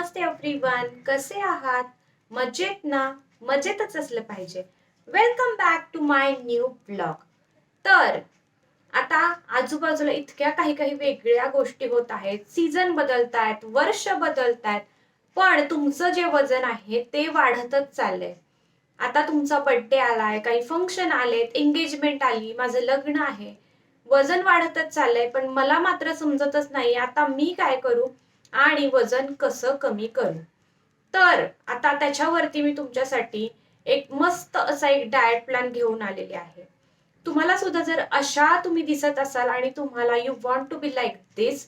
नमस्ते everyone कसे आहात? मजेत ना? मजेतच असलं पाहिजे. Welcome back to my new blog तर आता आजूबाजूला इतक्या काही काही वेगळ्या गोष्टी होत आहेत. सीझन बदलत आहेत वर्ष बदलत आहेत पण तुमचं जे वजन आहे ते वाढतच चाललंय. आता तुमचा बर्थडे आलाय काही फंक्शन आलेत एंगेजमेंट आली माझं लग्न आहे. वजन वाढतच चाललंय पण मला मात्र समजतच नाही. आता मी काय करू? आणि वजन कसं कमी करू? तर आता त्याच्यावरती मी तुमच्यासाठी एक मस्त असा एक डाएट प्लॅन घेऊन आलेले आहे. तुम्हाला सुद्धा जर अशा तुम्ही दिसत असाल आणि तुम्हाला you want to be like this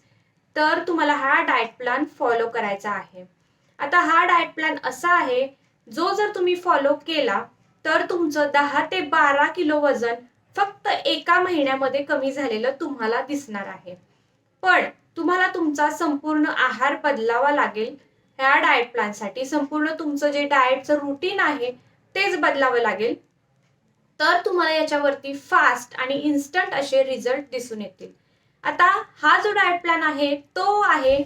तर तुम्हाला हा डाएट प्लॅन फॉलो करायचा आहे. आता हा डाएट प्लॅन असा आहे जो जर तुम्ही फॉलो केला तर तुमचं दहा ते बारा किलो वजन फक्त एका महिन्यामध्ये कमी झालेलं तुम्हाला दिसणार आहे. पण तुम्हाला तुमचा संपूर्ण आहार बदलावा लागेल. ह्या डाएट प्लॅनसाठी संपूर्ण तुमचं जे डाएटचं रुटीन आहे तेच बदलावं लागेल. तर तुम्हाला याच्यावरती फास्ट आणि इन्स्टंट असे रिझल्ट दिसून येतील. आता हा जो डाएट प्लॅन आहे तो आहे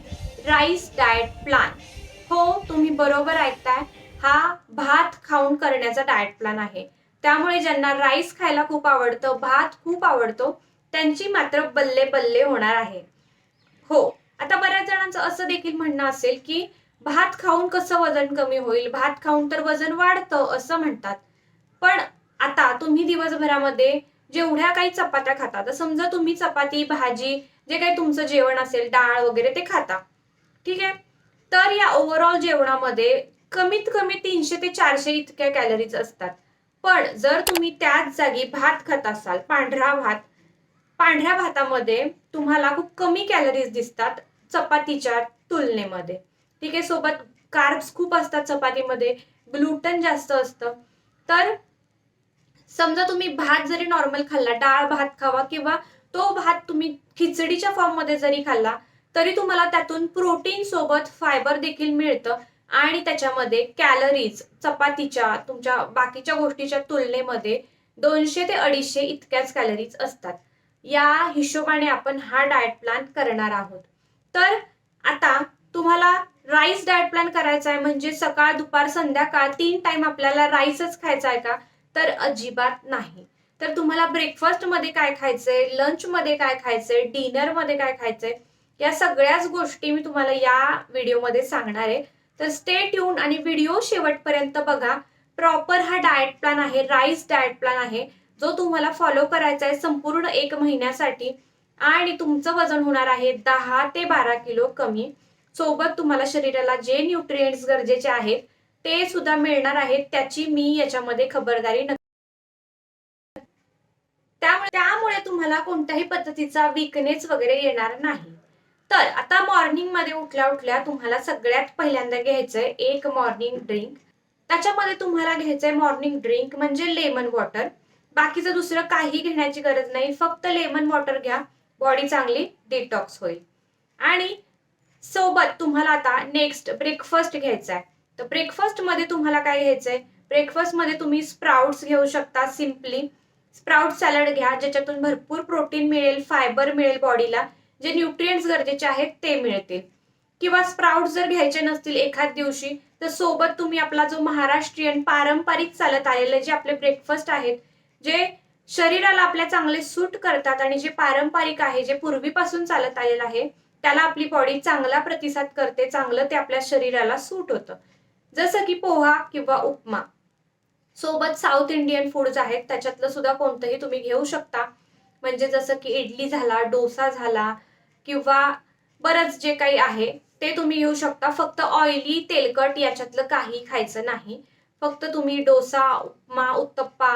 राईस डाएट प्लॅन हो तुम्ही बरोबर ऐकताय. हा भात खाऊन करण्याचा डाएट प्लॅन आहे. त्यामुळे ज्यांना राईस खायला खूप आवडतं भात खूप आवडतो त्यांची मात्र बल्ले बल्ले होणार आहे. बऱ्याच असं देखील म्हणणं असेल की भात खाऊन कसं वजन कमी होईल? भात खाऊन तर वजन वाढतं असं म्हणतात. पण आता तुम्ही दिवसभरामध्ये जेवढ्या काही चपात्या खाता तर समजा तुम्ही चपाती भाजी जे काही तुमचं जेवण असेल डाळ वगैरे ते खाता. ठीक आहे? तर या ओव्हरऑल जेवणामध्ये कमीत कमी तीनशे ते चारशे इतक्या कॅलरीज असतात. पण जर तुम्ही त्याच जागी भात खात असाल पांढरा भात पांढऱ्या भातामध्ये तुम्हाला खूप कमी कॅलरीज दिसतात. चपातीच्या तुलनेमध्ये. ठीक आहे सोबत कार्ब्स खूप असतात चपातीमध्ये ग्लुटन जास्त असतं. तर समजा तुम्ही भात जरी नॉर्मल खाल्ला डाळ भात खावा किंवा तो भात तुम्ही खिचडीच्या फॉर्ममध्ये जरी खाल्ला तरी तुम्हाला त्यातून प्रोटीन सोबत फायबर देखील मिळतं आणि त्याच्यामध्ये कॅलरीज चपातीच्या तुमच्या बाकीच्या गोष्टीच्या तुलनेमध्ये दोनशे ते अडीचशे इतक्याच कॅलरीज असतात. या हिशोबाने आपण हा डाएट प्लॅन करणार आहोत. तर आता तुम्हाला राईस डाएट प्लॅन करायचा आहे म्हणजे सकाळ दुपार संध्याकाळ तीन टाइम आपल्याला राईसच खायचा आहे का? तर अजिबात नाही. तर तुम्हाला ब्रेकफास्टमध्ये काय खायचंय लंच मध्ये काय खायचंय डिनरमध्ये काय खायचंय या सगळ्याच गोष्टी मी तुम्हाला या व्हिडिओमध्ये सांगणार आहे. तर स्टे ट्यून आणि व्हिडिओ शेवटपर्यंत बघा. प्रॉपर हा डाएट प्लॅन आहे राईस डाएट प्लॅन आहे जो तुम्हाला फॉलो करायचा आहे संपूर्ण एक महिन्यासाठी. आणि तुमचं वजन होणार आहे दहा ते बारा किलो कमी. सोबत तुम्हाला शरीराला जे न्यूट्रिएंट्स गरजेचे आहेत ते सुद्धा मिळणार आहेत त्याची मी याच्यामध्ये खबरदारी नक्की त्यामुळे त्यामुळे तुम्हाला कोणत्याही पद्धतीचा विकनेस वगैरे येणार नाही. तर आता मॉर्निंगमध्ये उठल्या उठल्या तुम्हाला सगळ्यात पहिल्यांदा घ्यायचंय एक मॉर्निंग ड्रिंक त्याच्यामध्ये तुम्हाला घ्यायचंय मॉर्निंग ड्रिंक म्हणजे लेमन वॉटर बाकीचं दुसरं काही घेण्याची गरज नाही फक्त लेमन वॉटर घ्या. बॉडी चांगली डिटॉक्स होईल. आणि सोबत तुम्हाला आता नेक्स्ट ब्रेकफास्ट घ्यायचा आहे तर ब्रेकफास्टमध्ये तुम्हाला काय घ्यायचं आहे ब्रेकफास्टमध्ये तुम्ही स्प्राउट्स घेऊ शकता सिम्पली. स्प्राउट सॅलड घ्या ज्याच्यातून भरपूर प्रोटीन मिळेल फायबर मिळेल बॉडीला जे न्यूट्रियंट्स गरजेचे आहेत ते मिळतील. किंवा स्प्राउट जर घ्यायचे नसतील एखाद दिवशी तर सोबत तुम्ही आपला जो महाराष्ट्रीयन पारंपरिक चालत आलेले जे आपले ब्रेकफास्ट आहेत जे शरीराला आपल्या चांगले सूट करतात आणि जे पारंपरिक आहे जे पूर्वीपासून चालत आलेलं आहे त्याला आपली बॉडी चांगला प्रतिसाद करते चांगलं ते आपल्या शरीराला सूट होतं. जसं की पोहा किंवा उपमा. सोबत साऊथ इंडियन फूड्स आहेत त्याच्यातलं सुद्धा कोणतंही तुम्ही घेऊ शकता. म्हणजे जसं की इडली झाला डोसा झाला किंवा बरंच जे काही आहे ते तुम्ही घेऊ शकता. फक्त ऑइली तेलकट याच्यातलं काही खायचं नाही. फक्त तुम्ही डोसा उपमा उत्तप्पा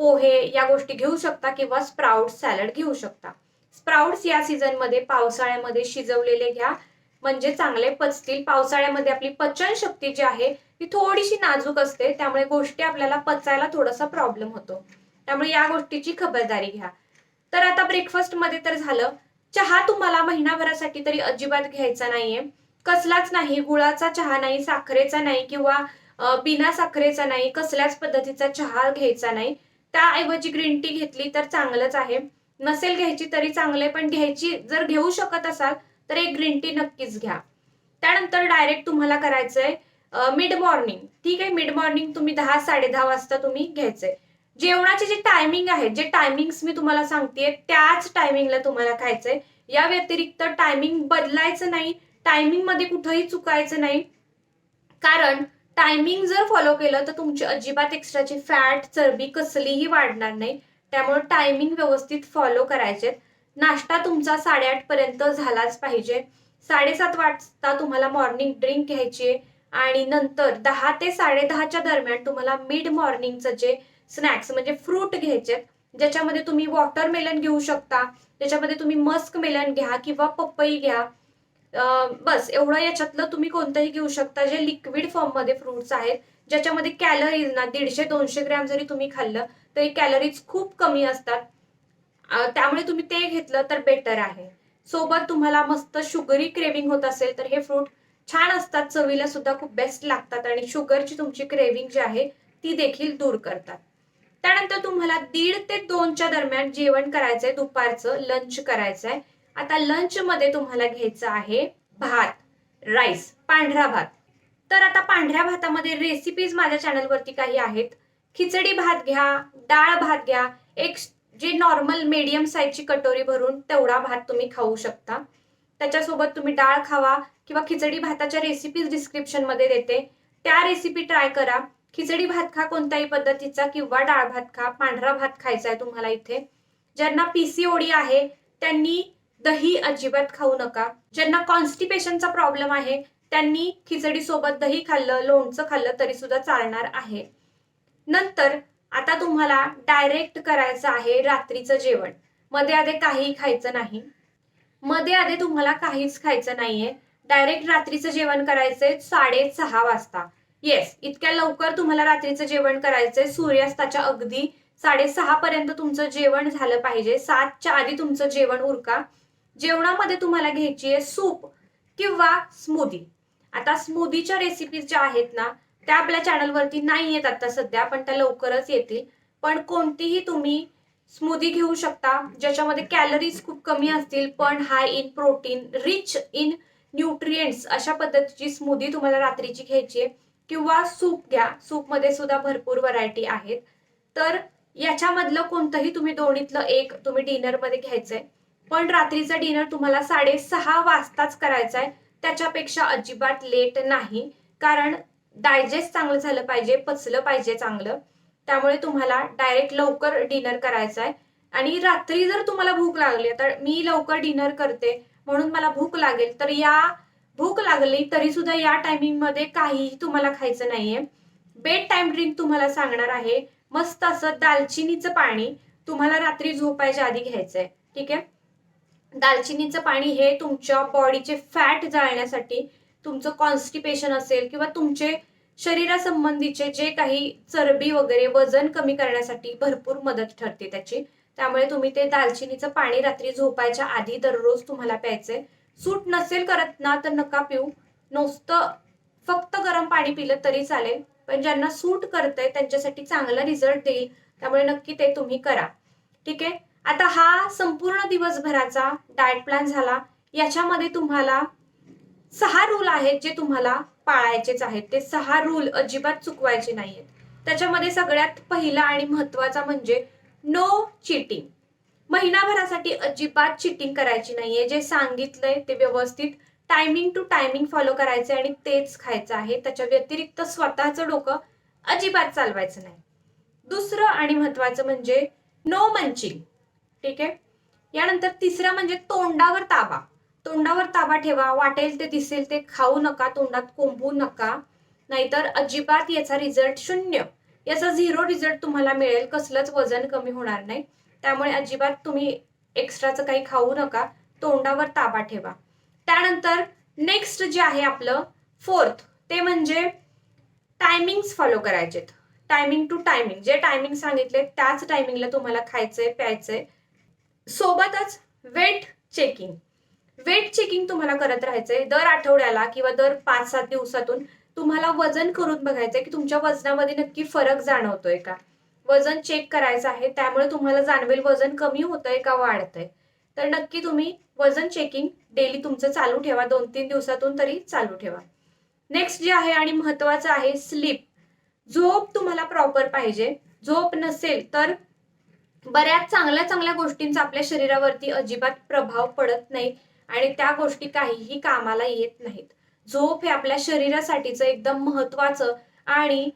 पोहे या गोष्टी घेऊ शकता किंवा स्प्राउट सॅलड घेऊ शकता. स्प्राउट्स या सीझनमध्ये पावसाळ्यामध्ये शिजवलेले घ्या. म्हणजे चांगले पचतील पावसाळ्यामध्ये आपली पचन शक्ती जी आहे ती थोडीशी नाजूक असते. त्यामुळे गोष्टी आपल्याला पचायला थोडासा प्रॉब्लेम होतो. त्यामुळे या गोष्टीची खबरदारी घ्या. तर आता ब्रेकफास्टमध्ये तर झालं. चहा तुम्हाला महिनाभरासाठी तरी अजिबात घ्यायचा नाहीये. कसलाच नाही. गुळाचा चहा नाही साखरेचा नाही किंवा बिना साखरेचा नाही कसल्याच पद्धतीचा चहा घ्यायचा नाही. त्याऐवजी ग्रीन टी घेतली तर चांगलंच आहे. नसेल घ्यायची तरी चांगले पण घ्यायची जर घेऊ शकत असाल तर एक ग्रीन टी नक्कीच घ्या. त्यानंतर डायरेक्ट तुम्हाला करायचंय मिड मॉर्निंग ठीक आहे मिड मॉर्निंग तुम्ही दहा साडेदहा वाजता तुम्ही घ्यायचंय. जेवणाचे जे टायमिंग आहे जे टायमिंग्स मी तुम्हाला सांगतेय त्याच टायमिंगला तुम्हाला खायचंय. या व्यतिरिक्त टायमिंग बदलायचं नाही टायमिंगमध्ये कुठंही चुकायचं नाही. कारण टायमिंग जर फॉलो केलं तर तुमची अजिबात एक्स्ट्राची फॅट चरबी कसलीही वाढणार नाही. त्यामुळे टायमिंग व्यवस्थित फॉलो करायचे नाश्ता तुमचा साडेआठ पर्यंत झालाच पाहिजे. साडेसात वाजता तुम्हाला मॉर्निंग ड्रिंक घ्यायची आहे. आणि नंतर दहा ते साडेदहाच्या दरम्यान तुम्हाला मिड मॉर्निंगचं जे स्नॅक्स म्हणजे फ्रूट घ्यायचे ज्याच्यामध्ये तुम्ही वॉटरमेलन घेऊ शकता. त्याच्यामध्ये तुम्ही मस्क मेलन घ्या किंवा पपई घ्या. बस एवढं याच्यातलं तुम्ही कोणतंही घेऊ शकता. जे लिक्विड फॉर्ममध्ये फ्रुट्स आहेत ज्याच्यामध्ये कॅलरीज ना दीडशे दोनशे ग्रॅम जरी तुम्ही खाल्लं तरी कॅलरीज खूप कमी असतात. त्यामुळे तुम्ही ते घेतलं तर बेटर आहे. सोबत तुम्हाला मस्त शुगरी क्रेविंग होत असेल तर हे फ्रूट छान असतात. चवीला सुद्धा खूप बेस्ट लागतात आणि शुगरची तुमची क्रेविंग जी आहे ती देखील दूर करतात. त्यानंतर तुम्हाला दीड ते दोनच्या दरम्यान जेवण करायचंय दुपारचं लंच करायचंय. आता लंचमध्ये तुम्हाला घ्यायचं आहे भात राईस पांढरा भात. तर आता पांढऱ्या भातामध्ये रेसिपीज माझ्या चॅनलवरती काही आहेत. खिचडी भात घ्या डाळ भात घ्या एक जे नॉर्मल मीडियम साईजची कटोरी भरून तेवढा भात तुम्ही खाऊ शकता. त्याच्यासोबत तुम्ही डाळ खावा किंवा खिचडी भाताच्या रेसिपीज डिस्क्रिप्शनमध्ये देते. त्या रेसिपी ट्राय करा. खिचडी भात खा कोणत्याही पद्धतीचा किंवा डाळ भात खा. पांढरा भात खायचा आहे तुम्हाला इथे. ज्यांना पीसीओडी आहे त्यांनी दही अजिबात खाऊ नका. ज्यांना कॉन्स्टिपेशनचा प्रॉब्लेम आहे त्यांनी खिचडी सोबत दही खाल्लं लोणचं खाल्लं तरी सुद्धा चालणार आहे. नंतर आता तुम्हाला डायरेक्ट करायचं आहे रात्रीचं जेवण. मध्ये आधे काही खायचं नाही. मध्ये आधे तुम्हाला काहीच खायचं नाहीये. डायरेक्ट रात्रीचं जेवण करायचंय साडेसहा वाजता. येस इतक्या लवकर तुम्हाला रात्रीचं जेवण करायचंय. सूर्यास्ताच्या अगदी साडेसहा पर्यंत तुमचं जेवण झालं पाहिजे. सातच्या आधी तुमचं जेवण उरका. जेवणामध्ये तुम्हाला घ्यायची आहे सूप किंवा स्मूदी आता स्मूदीच्या रेसिपीज ज्या आहेत ना त्या आपल्या चॅनलवरती नाही येत आता सध्या पण त्या लवकरच येतील. पण कोणतीही तुम्ही स्मूदी घेऊ शकता ज्याच्यामध्ये कॅलरीज खूप कमी असतील पण high in protein rich in nutrients अशा पद्धतीची स्मूदी तुम्हाला रात्रीची घ्यायची आहे. किंवा सूप घ्या सूपमध्ये सुद्धा भरपूर व्हरायटी आहेत. तर याच्यामधलं कोणतंही तुम्ही दोन्हीतलं एक तुम्ही डिनरमध्ये घ्यायचंय. पण रात्रीचा डिनर तुम्हाला साडेसहा वाजताच करायचा आहे त्याच्यापेक्षा अजिबात लेट नाही. कारण डायजेस्ट चांगलं झालं पाहिजे पचलं पाहिजे चांगलं. त्यामुळे तुम्हाला डायरेक्ट लवकर डिनर करायचं आहे आणि रात्री जर तुम्हाला भूक लागली तर मी लवकर डिनर करते. म्हणून मला भूक लागेल. तर या भूक लागली तरी सुद्धा या टायमिंगमध्ये काहीही तुम्हाला खायचं नाहीये. बेड टाइम ड्रिंक तुम्हाला सांगणार आहे. मस्त असं दालचिनीचं पाणी तुम्हाला रात्री झोपायच्या आधी घ्यायचंय. ठीक आहे? दालचिनीचं पाणी हे तुमच्या बॉडीचे फॅट जाळण्यासाठी तुमचं कॉन्स्टिपेशन असेल किंवा तुमचे शरीरासंबंधीचे जे काही चरबी वगैरे वजन कमी करण्यासाठी भरपूर मदत ठरते त्याची. त्यामुळे तुम्ही ते दालचिनीचं पाणी रात्री झोपायच्या आधी दररोज तुम्हाला प्यायचंय सूट नसेल करत ना तर नका पिऊ. नुसतं फक्त गरम पाणी पिलं तरी चालेल. पण ज्यांना सूट करतंय त्यांच्यासाठी चांगला रिझल्ट देईल. त्यामुळे नक्की ते तुम्ही करा. ठीक आहे? आता हा संपूर्ण दिवसभराचा डाएट प्लॅन झाला. याच्यामध्ये तुम्हाला सहा रूल आहेत जे तुम्हाला पाळायचेच आहेत. ते सहा रूल अजिबात चुकवायचे नाही आहेत त्याच्यामध्ये सगळ्यात पहिला आणि महत्त्वाचा म्हणजे नो चिटिंग महिनाभरासाठी अजिबात चिटिंग करायची नाहीये. जे सांगितलंय ते व्यवस्थित टायमिंग टू टायमिंग फॉलो करायचे आणि तेच खायचं आहे. त्याच्या व्यतिरिक्त स्वतःचं डोकं अजिबात चालवायचं नाही. दुसरं आणि महत्वाचं म्हणजे नो मंचिंग ठीक आहे? यानंतर तिसरं म्हणजे तोंडावर ताबा. तोंडावर ताबा ठेवा. वाटेल ते दिसेल ते खाऊ नका. तोंडात कोंबू नका. नाहीतर अजिबात याचा रिझल्ट शून्य. याचा झिरो रिझल्ट तुम्हाला मिळेल. कसलंच वजन कमी होणार नाही. त्यामुळे अजिबात तुम्ही एक्स्ट्राचं काही खाऊ नका. तोंडावर ताबा ठेवा. त्यानंतर नेक्स्ट जे आहे आपलं फोर्थ ते म्हणजे टायमिंग्स फॉलो करायचेत. टायमिंग टू टायमिंग जे टायमिंग सांगितले त्याच टायमिंगला तुम्हाला खायचंय प्यायचंय. सोबतच वेट चेकिंग वेट चेकिंग तुम्हाला करत राहायचंय. दर आठवड्याला किंवा दर पाच सात दिवसातून तुम्हाला वजन करून बघायचंय की तुमच्या वजनामध्ये नक्की फरक जाणवतोय का? वजन चेक करायचं आहे त्यामुळे तुम्हाला जाणवेल वजन कमी होतंय का वाढतंय. तर नक्की तुम्ही वजन चेकिंग डेली तुमचं चालू ठेवा. दोन तीन दिवसातून तरी चालू ठेवा. नेक्स्ट जे आहे आणि महत्वाचं आहे स्लीप झोप तुम्हाला प्रॉपर पाहिजे. झोप नसेल तर बऱ्याच चांगल्या चांगल्या गोष्टींचा आपल्या शरीरावरती अजिबात प्रभाव पडत नाही आणि त्या गोष्टी काहीही कामाला येत नाहीत. झोप हे आपल्या शरीरासाठीचं एकदम महत्वाचं आणि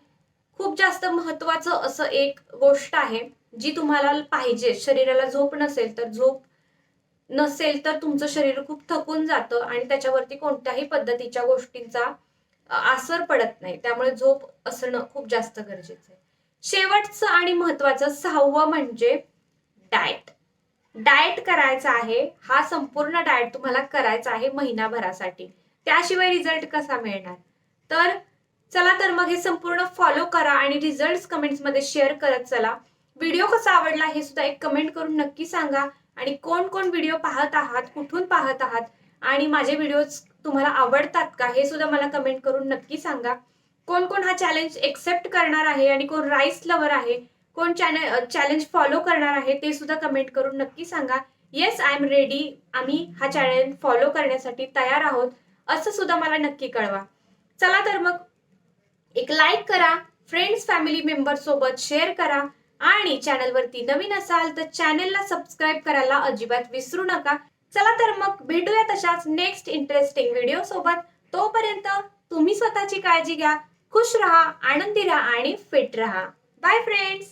खूप जास्त महत्वाचं असं एक गोष्ट आहे जी तुम्हाला पाहिजे. शरीराला झोप नसेल तर झोप नसेल तर तुमचं शरीर खूप थकून जातं आणि त्याच्यावरती कोणत्याही पद्धतीच्या गोष्टींचा आसर पडत नाही. त्यामुळे झोप असणं खूप जास्त गरजेचं आहे. शेवटचं आणि महत्वाचं सहावं म्हणजे डाएट डाएट करायचा आहे हा संपूर्ण डाएट तुम्हाला करायचा आहे महिनाभरासाठी. त्याशिवाय रिझल्ट कसा मिळणार? तर चला तर मग हे संपूर्ण फॉलो करा आणि रिझल्ट कमेंट्समध्ये शेअर करत चला. व्हिडिओ कसा आवडला हे सुद्धा एक कमेंट करून नक्की सांगा आणि कोण कोण व्हिडिओ पाहत आहात कुठून पाहत आहात आणि माझे व्हिडिओज तुम्हाला आवडतात का हे सुद्धा मला कमेंट करून नक्की सांगा. कोण कोण हा चॅलेंज एक्सेप्ट करणार आहे आणि कोण राईस लवर आहे कोण चॅनल चॅलेंज फॉलो करणार आहे ते सुद्धा कमेंट करून नक्की सांगा. येस आय एम रेडी आम्ही हा चॅलेंज फॉलो करण्यासाठी तयार आहोत असं सुद्धा मला नक्की कळवा. चला तर मग एक लाईक करा फ्रेंड्स फॅमिली मेंबर सोबत शेअर करा आणि चॅनलवरती नवीन असाल तर चॅनलला सबस्क्राईब करायला अजिबात विसरू नका. चला तर मग भेटूया तशाच नेक्स्ट इंटरेस्टिंग व्हिडिओ सोबत. तोपर्यंत तुम्ही स्वतःची काळजी घ्या. खुश राहा आनंदी राहा आणि फिट राहा. Bye friends